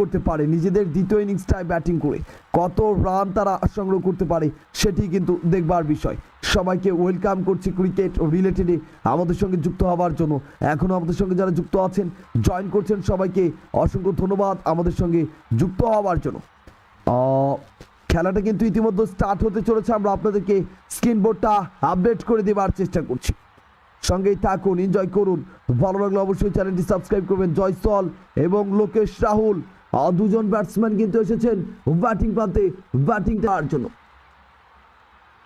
করতে পারে। নিজেদের দ্বিতীয় ইনিংসটায় ব্যাটিং করে কত রান তারা সংগ্রহ করতে পারে সেটি কিন্তু দেখবার বিষয়। সবাইকে ওয়েলকাম করছি ক্রিকেট রিলেটেডে আমাদের সঙ্গে যুক্ত হওয়ার জন্য। এখনও আমাদের সঙ্গে যারা যুক্ত আছেন জয়েন করছেন সবাইকে অসংখ্য ধন্যবাদ আমাদের সঙ্গে যুক্ত হওয়ার জন্য। খেলাটা কিন্তু ইতিমধ্যে স্টার্ট হতে চলেছে। আমরা আপনাদেরকে স্ক্রিন বোর্ডটা আপডেট করে দেওয়ার চেষ্টা করছি। সঙ্গেই থাকুন এনজয় করুন। ভালো লাগলে অবশ্যই চ্যানেলটি সাবস্ক্রাইব করবেন। জয়সল এবং লোকেশ রাহুল। দুজন ব্যাটসম্যান কিন্তু এসেছেন ব্যাটিং প্রান্তে ব্যাটিং দেওয়ার জন্য।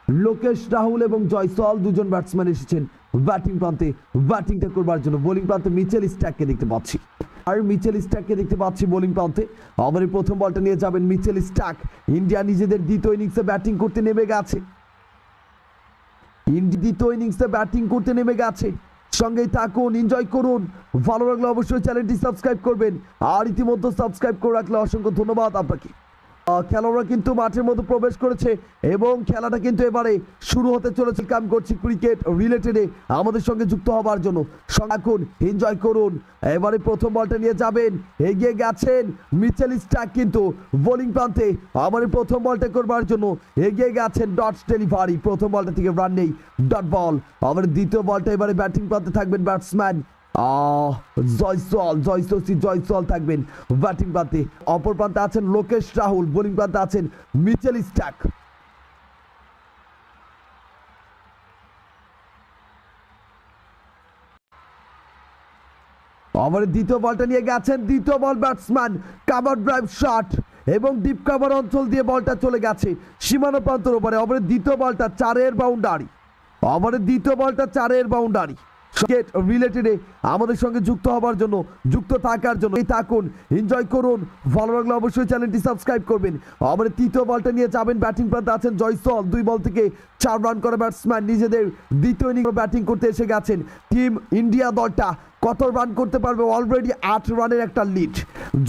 লোকেশ, রাহুল এবং জয়সল দুজন ব্যাটসম্যান এসেছেন ব্যাটিং প্রান্তে ব্যাটিংটা করবার জন্য। বোলিং প্রান্তে মিচেল স্ট্যাককে দেখতে পাচ্ছি। আর মিচেল স্ট্যাককে দেখতে পাচ্ছি বোলিং প্রান্তে। আমাদের প্রথম বলটা নিয়ে যাবেন মিচেল স্ট্যাক ইন্ডিয়া নিজেদের দ্বিতীয় ইনিংসে ব্যাটিং করতে নেমে গেছে। দ্বিতীয় ইনিংসে ব্যাটিং করতে নেমে গেছে। সঙ্গেই থাকুন এনজয় করুন। ভালো লাগলে অবশ্যই চ্যানেলটি সাবস্ক্রাইব করবেন। আর ইতিমধ্যে সাবস্ক্রাইব করে রাখলে অসংখ্য ধন্যবাদ আপনাকে। খেলোয়াড়রা কিন্তু মাঠের মধ্যে প্রবেশ করেছে এবং খেলাটা কিন্তু এবারে শুরু হতে চলেছে কাম করছি ক্রিকেট রিলেটেডে আমাদের সঙ্গে যুক্ত হবার জন্য। সঙ্গে এনজয় করুন। এবারে প্রথম বলটা নিয়ে যাবেন, এগিয়ে গেছেন মিচেল স্ট্যাক কিন্তু বোলিং প্রান্তে। আমার প্রথম বলটা করবার জন্য এগিয়ে গেছেন ডট ডেলিভারি। প্রথম বলটা থেকে রান নেই ডট বল আমার দ্বিতীয় বলটা এবারে ব্যাটিং প্রান্তে থাকবেন ব্যাটসম্যান জয়সল জয়সি জয়সল থাকবেন। ব্যাটিং প্রান্তে অপর প্রান্তে আছেন লোকেশ রাহুল, বোলিং প্রান্তে আছেন মিচেল স্ট্যাক আবার দ্বিতীয় বলটা নিয়ে গেছেন দ্বিতীয় ball batsman cover drive shot এবং ডিপ কাভার অঞ্চল দিয়ে বলটা চলে গেছে সীমানা প্রান্তর ওপারে। আবার দ্বিতীয় বলটা চারের বাউন্ডারি। আবার দ্বিতীয় বলটা চারের বাউন্ডারি। ক্রিকেট রিলেটেডে আমাদের সঙ্গে যুক্ত হবার জন্য, যুক্ত থাকার জন্য এই থাকুন এনজয় করুন ভালো লাগলে অবশ্যই চ্যানেলটি সাবস্ক্রাইব করবেন। আবার তৃতীয় বলটা নিয়ে যাবেন ব্যাটিং প্রান্তে আছেন জয়সল দুই বল থেকে চার রান করা ব্যাটসম্যান নিজেদের দ্বিতীয় ইনিংস ব্যাটিং করতে এসে গেছেন। টিম ইন্ডিয়া দলটা কত রান করতে পারবে? অলরেডি আট রানের একটা লিড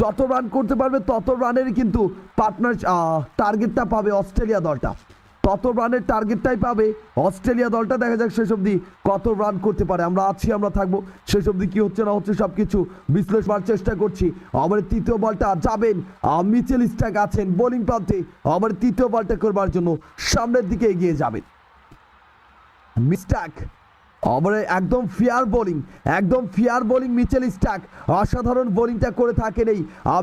যত রান করতে পারবে, তত রানের কিন্তু পার্টনার টার্গেটটা পাবে অস্ট্রেলিয়া দলটা। তত রানের টার্গেটটাই পাবে? অস্ট্রেলিয়া দলটা দেখা যাক শেষ অবধি কত রান করতে পারে। আমরা আছি, আমরা থাকব। শেষ অবধি কী হচ্ছে, না হচ্ছে সব কিছু বিশ্লেষণ করার চেষ্টা করছি। আমার তৃতীয় বলটা যাবেন। মিচেল স্ট্যাক আছেন বোলিং প্রান্তে। আমার তৃতীয় বলটা করবার জন্য সামনের দিকে এগিয়ে যাবেন। মিস্টাক আবার একদম ফেয়ার বোলিং একদম ফেয়ার বোলিং মিচেল স্ট্যাক অসাধারণ বোলিংটা করে থাকেন এই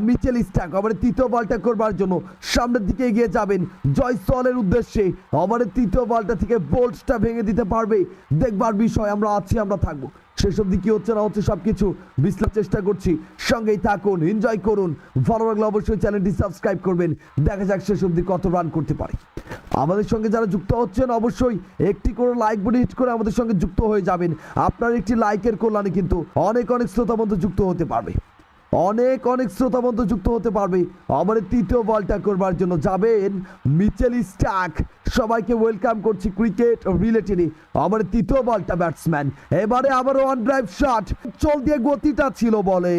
মিচেল স্ট্যাক আবার তৃতীয় বলটা করবার জন্য সামনের দিকে এগিয়ে যাবেন জয়সলের উদ্দেশ্যে। আবার তৃতীয় বলটা থেকে বোল্টসটা ভেঙে দিতে পারবে। দেখবার বিষয়, আমরা আছি, আমরা থাকব। শেষ অব্দি কি হচ্ছে, না হচ্ছে সব কিছু বিশ্লেষণ চেষ্টা করছি। সঙ্গেই থাকুন এনজয় করুন। ভালো লাগলে অবশ্যই চ্যানেলটি সাবস্ক্রাইব করবেন। দেখা যাক শেষ অব্দি কত রান করতে পারে। আমাদের সঙ্গে যারা যুক্ত হচ্ছেন, অবশ্যই একটি করে লাইক বটে হিট করে আমাদের সঙ্গে যুক্ত হয়ে যাবেন। আপনার একটি লাইকের কল্যাণে কিন্তু অনেক অনেক শ্রোতা বন্ধু যুক্ত হতে পারবে। অনেক অনেক শ্রোতা বন্ধু যুক্ত হতে পারবে। আমাদের তৃতীয় বলটা করবার জন্য যাবেন মিচেল স্ট্যাক সবাইকে ওয়েলকাম করছি ক্রিকেট রিলেটেডে আমার তৃতীয় বলটা ব্যাটসম্যান এবারে আবারও ওয়ান ড্রাইভ শট চল দিয়ে গতিটা ছিল বলে।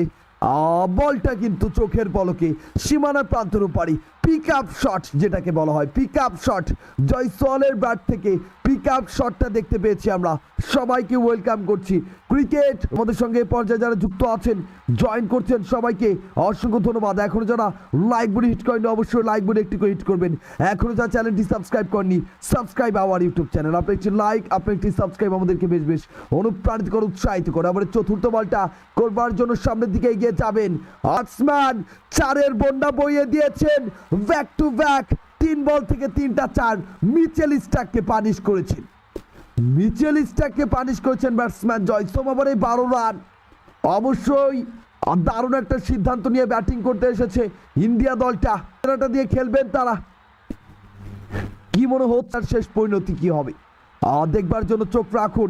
বলটা কিন্তু চোখের পলকে সীমানা প্রান্তর পারি পিক আপ শট যেটাকে বলা হয় পিক আপ শট জয়সলের ব্যাট থেকে পিক আপ শটটা দেখতে পেয়েছি আমরা। সবাইকে ওয়েলকাম করছি। ক্রিকেট আমাদের সঙ্গে পর্যায়ে যারা যুক্ত আছেন জয়েন করছেন সবাইকে অসংখ্য ধন্যবাদ। এখনও যারা লাইক বুড়ি হিট করেনি অবশ্যই লাইক বডি একটি করে হিট করবেন। এখনও যারা চ্যানেলটি সাবস্ক্রাইব করেনি সাবস্ক্রাইব আওয়ার ইউটিউব চ্যানেল আপনি একটি লাইক আপনি একটি সাবস্ক্রাইব আমাদেরকে বেশ বেশ অনুপ্রাণিত করে, উৎসাহিত করে। আবার চতুর্থ বলটা করবার জন্য সামনের দিকে এগিয়ে যাবেন। ব্যাটসম্যান চারের বন্যা বইয়ে দিয়েছেন। ব্যাক টু ব্যাক তিন বল থেকে তিনটা চার। মিচেল স্টাককে পানিশ করেছেন। মিচেল স্টাককে পানিশ করেছেন ব্যাটসম্যান জয়সম ওভারে বারো রান। অবশ্যই দারুণ একটা সিদ্ধান্ত নিয়ে ব্যাটিং করতে এসেছে ইন্ডিয়া দলটা। দিয়ে খেলবেন তারা। কি মনে হচ্ছে শেষ পরিণতি কি হবে? দেখবার জন্য চোখ রাখুন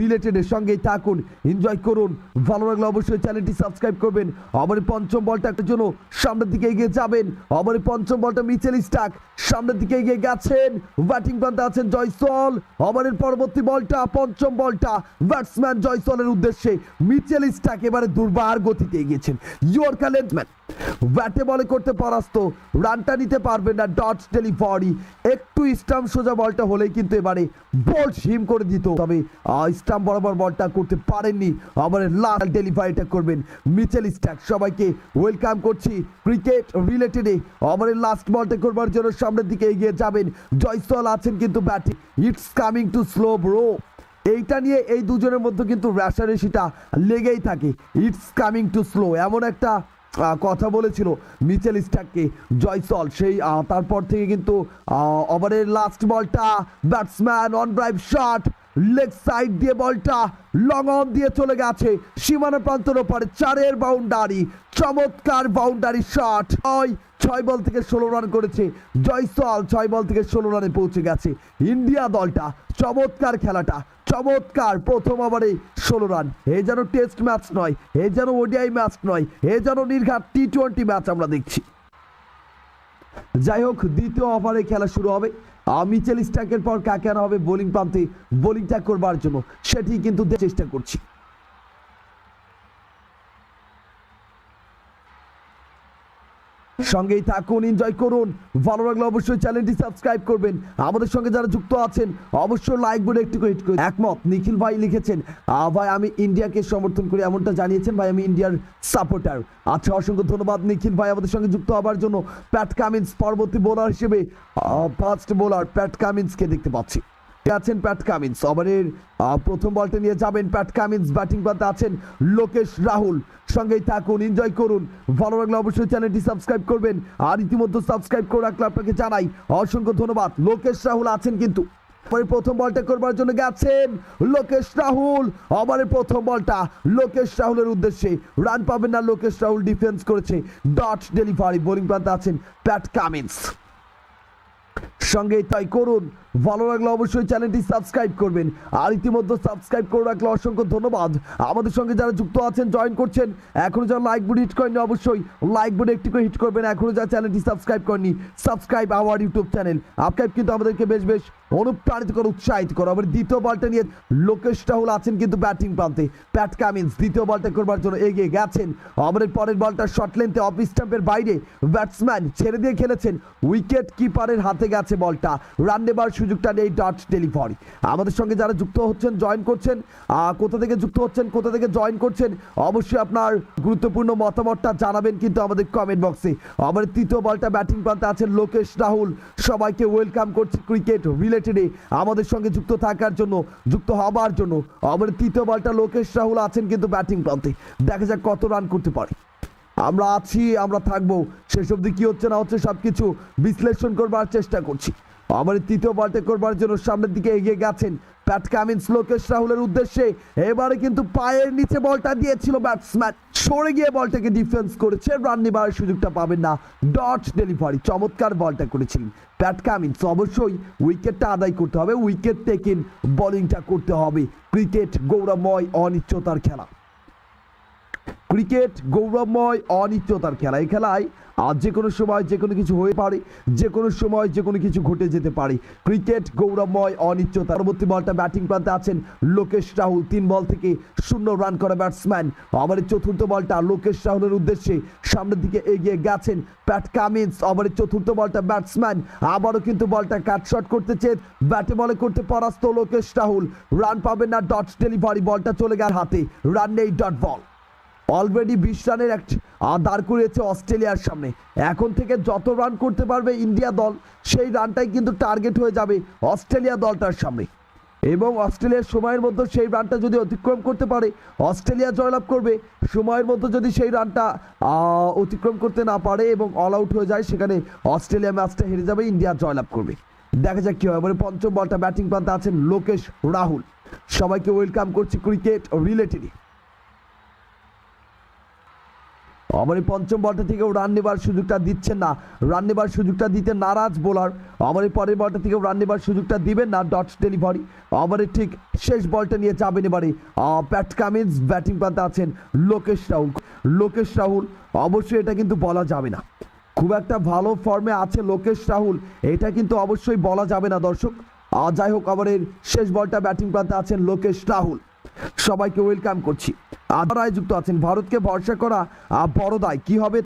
রিলেটেডের সঙ্গেই থাকুন এনজয় করুন, ভালো লাগলে অবশ্যই চ্যানেলটি সাবস্ক্রাইব করবেন। আবার পঞ্চম বলটা জন্য সামনের দিকে এগিয়ে যাবেন। আবার পঞ্চম বলটা মিচেল স্টাক, সামনের দিকে এগিয়ে গেছেন ব্যাটিং প্রান্তে আছেন জয়সল আবার পরবর্তী বলটা, পঞ্চম বলটা ব্যাটসম্যান জয়সলের উদ্দেশ্যে মিচেল স্টাক এবারে দুর্বার গতিতে এগিয়েছেন। ইয়র্কার লেন্থম্যান ব্যাটে বলে করতে পরাস্ত। রানটা নিতে পারবে না ডট ডেলিভারি। একটু স্টাম্প সোজা বলটা হলেই কিন্তু এবারে বল হিম করে দিত। তবে স্টাম্প বরাবর বলটা করতে পারেননি। আবার লাল ডেলিভারিটা করবেন মিচেল স্ট্যাক। সবাইকে ওয়েলকাম করছি ক্রিকেট রিলেটেডে। ওভারের লাস্ট বলটা করবার জন্য সামনের দিকে এগিয়ে যাবেন। জয়সল আছেন কিন্তু ব্যাটে। It's coming too slow bro. এইটা নিয়ে এই দুজনের মধ্যে কিন্তু রেশারেশিটা লেগেই থাকে। It's coming too slow. এমন একটা কথা বলেছিল মিচেল স্টাককে জয়সল সেই তারপর থেকে কিন্তু ওভারের লাস্ট বলটা batsman on drive shot leg side দিয়ে বলটা লং অন দিয়ে চলে গেছে। সীমানা প্রান্তর ওপারে চারের বাউন্ডারি চমৎকার বাউন্ডারি শট ওই ছয় বল থেকে ষোলো রান করেছে। জয়সল ছয় বল থেকে ষোলো রানে পৌঁছে গেছে। ইন্ডিয়া দলটা চমৎকার খেলাটা, চমৎকার প্রথম ওভারে ষোলো রান এ যেন টেস্ট ম্যাচ নয়, এ যেন ওডিআই ম্যাচ নয়, এ যেন নির্ঘাত টি টোয়েন্টি ম্যাচ আমরা দেখছি। যাই হোক, দ্বিতীয় ওভারে খেলা শুরু হবে। মিচেল স্ট্যাকের পর কাকে আনা হবে বোলিং প্রান্তে? বোলিংটা করবার জন্য। সেটি কিন্তু চেষ্টা করছি। সঙ্গেই থাকুন এনজয় করুন। ভালো লাগলে অবশ্যই চ্যানেলটি সাবস্ক্রাইব করবেন। আমাদের সঙ্গে যারা যুক্ত আছেন, অবশ্যই লাইক বোর্ডে একটু হিট করে একমত। নিখিল ভাই লিখেছেন ভাই, আমি ইন্ডিয়াকে সমর্থন করি এমনটা জানিয়েছেন, ভাই, আমি ইন্ডিয়ার সাপোর্টার আচ্ছা অসংখ্য ধন্যবাদ নিখিল ভাই আমাদের সঙ্গে যুক্ত হওয়ার জন্য। প্যাট কামিন্স পরবর্তী বোলার হিসেবে ফার্স্ট বোলার প্যাট কামিন্সকে দেখতে পাচ্ছি। আছেন প্যাট কামিন্স। ওভারের প্রথম বলটা নিয়ে যাবেন প্যাট কামিন্স। ব্যাটিং পাতে আছেন লোকেশ রাহুল। সঙ্গেই থাকুন, এনজয় করুন। ভালো লাগলে অবশ্যই চ্যানেলটি সাবস্ক্রাইব করবেন। আর ইতিমধ্যে সাবস্ক্রাইব করে রাখলে আপনাকে জানাই অসংখ্য ধন্যবাদ। লোকেশ রাহুল আছেন কিন্তু। ওভারের প্রথম বলটা করবার জন্য গেছেন লোকেশ রাহুল। ওভারের প্রথম বলটা লোকেশ রাহুলের উদ্দেশ্যে। রান পাবেন না লোকেশ রাহুল ডিফেন্স করেছে। ডট ডেলিভারি বোলিং প্রান্তে আছেন প্যাট কামিন্স। সঙ্গে তাই করুন। ভালো লাগলে অবশ্যই চ্যানেলটি সাবস্ক্রাইব করবেন। আর ইতিমধ্যে সাবস্ক্রাইব করে রাখলে অসংখ্য ধন্যবাদ। আমাদের সঙ্গে যারা যুক্ত আছেন জয়েন করছেন, এখনও যারা লাইক বোর্ড হিট করেনি অবশ্যই লাইক বোর্ডে একটি করে হিট করবেন। এখনও যারা চ্যানেলটি সাবস্ক্রাইব করেনি সাবস্ক্রাইব আওয়ার ইউটিউব চ্যানেল আপকাইব কিন্তু আমাদেরকে বেশ বেশ অনুপ্রাণিত করে, উৎসাহিত করো। আবার দ্বিতীয় বলটা নিয়ে লোকেশ রাহুল আছেন কিন্তু ব্যাটিং প্রান্তে। প্যাট কামিন্স দ্বিতীয় বলটা করবার জন্য এগিয়ে গেছেন। আমাদের পরের বলটা শর্ট লেন্থে অফ স্টাম্পের বাইরে ব্যাটসম্যান ছেড়ে দিয়ে খেলেছেন। উইকেট কিপারের হাতে গেছে। বলটা। রান নেবার সুযোগটা নেই ডট ডেলিভারি আমাদের সঙ্গে যারা যুক্ত হচ্ছেন জয়েন করছেন কোথা থেকে যুক্ত হচ্ছেন, কোথা থেকে জয়েন করছেন, অবশ্যই আপনার গুরুত্বপূর্ণ মতামতটা জানাবেন কিন্তু আমাদের কমেন্ট বক্সে আবার তৃতীয় বলটা ব্যাটিং প্রান্তে আছেন লোকেশ রাহুল। সবাইকে ওয়েলকাম করছি ক্রিকেট রিলেটেডে আমাদের সঙ্গে যুক্ত থাকার জন্য, যুক্ত হবার জন্য। আবার তৃতীয় বলটা লোকেশ রাহুল আছেন কিন্তু ব্যাটিং প্রান্তে। দেখা যাক কত রান করতে পারে। আমরা আছি, আমরা থাকব। শেষ অবধি কি হচ্ছে না হচ্ছে সবকিছু বিশ্লেষণ করবার চেষ্টা করছি। আমার তৃতীয় বলটা করবার জন্য সামনের দিকে এগিয়ে গেছেন প্যাট কামিন্স, লোকেশ রাহুলের উদ্দেশ্যে। এবারে কিন্তু পায়ের নিচে বলটা দিয়েছিল ব্যাটসম্যান সরে গিয়ে বলটাকে ডিফেন্স করেছে রান নেবার সুযোগটা পাবেন না। ডট ডেলিভারি চমৎকার বলটা করেছিলেন প্যাট কামিন্স। অবশ্যই উইকেটটা আদায় করতে হবে, উইকেট টেকিন বোলিংটা করতে হবে। ক্রিকেট গৌরবময় অনিশ্চয়তার খেলা। ক্রিকেট গৌরবময় অনিশ্চয়তার খেলা। এই খেলায় আজ যে কোনো সময় যে কোনো কিছু হয়ে পারে, যে কোনো সময় যে কোনো কিছু ঘটে যেতে পারে। ক্রিকেট গৌরবময় অনিশ্চয়তা পরবর্তী বলটা ব্যাটিং প্রান্তে আছেন লোকেশ রাহুল। তিন বল থেকে শূন্য রান করা ব্যাটসম্যান। ওভারের চতুর্থ বলটা লোকেশ রাহুলের উদ্দেশ্যে সামনের দিকে এগিয়ে গেছেন প্যাট কামিন্স। ওভারের চতুর্থ বলটা ব্যাটসম্যান। আবারও কিন্তু বলটা কাট শট করতে চেয়ে ব্যাটে বলে করতে পরাস্ত লোকেশ রাহুল। রান পাবেন না ডট ডেলিভারি। বলটা চলে গেল হাতে। রান নেই ডট বল। অলরেডি বিশ রানের এক দাঁড় করিয়েছে অস্ট্রেলিয়ার সামনে। এখন থেকে যত রান করতে পারবে ইন্ডিয়া দল, সেই রানটাই কিন্তু টার্গেট হয়ে যাবে অস্ট্রেলিয়া দলটার সামনে। এবং অস্ট্রেলিয়ার সময়ের মধ্যে সেই রানটা যদি অতিক্রম করতে পারে, অস্ট্রেলিয়া জয়লাভ করবে। সময়ের মধ্যে যদি সেই রানটা অতিক্রম করতে না পারে এবং অল আউট হয়ে যায়, সেখানে অস্ট্রেলিয়া ম্যাচটা হেরে যাবে, ইন্ডিয়া জয়লাভ করবে। দেখা যাক কি হয়। এবারে পঞ্চম বলটা ব্যাটিং প্রান্তে আছেন লোকেশ রাহুল। সবাইকে ওয়েলকাম করছি ক্রিকেট রিলেটেডই এই পঞ্চম বলটা থেকেও রান নেবার সুযোগটা দিচ্ছেন না। রান নেবার সুযোগটা দিতে নারাজ বোলার এই পরের বলটা থেকেও রান নেবার সুযোগটা দিবেন না ডট ডেলিভারি আমাদের ঠিক শেষ বলটা নিয়ে যাবেন এবারে। প্যাট কামিন্স ব্যাটিং প্রান্তে আছেন লোকেশ রাহুল। লোকেশ রাহুল, অবশ্যই এটা কিন্তু বলা যাবে না। খুব একটা ভালো ফর্মে আছে লোকেশ রাহুল, এটা কিন্তু অবশ্যই বলা যাবে না দর্শক। যাই হোক আমাদের শেষ বলটা ব্যাটিং প্রান্তে আছেন লোকেশ রাহুল। সবাইকে ওয়েলকাম করছি। আদারায় যুক্ত আছেন। ভারতকে ভরসা করা বড় দায়। কি হবে?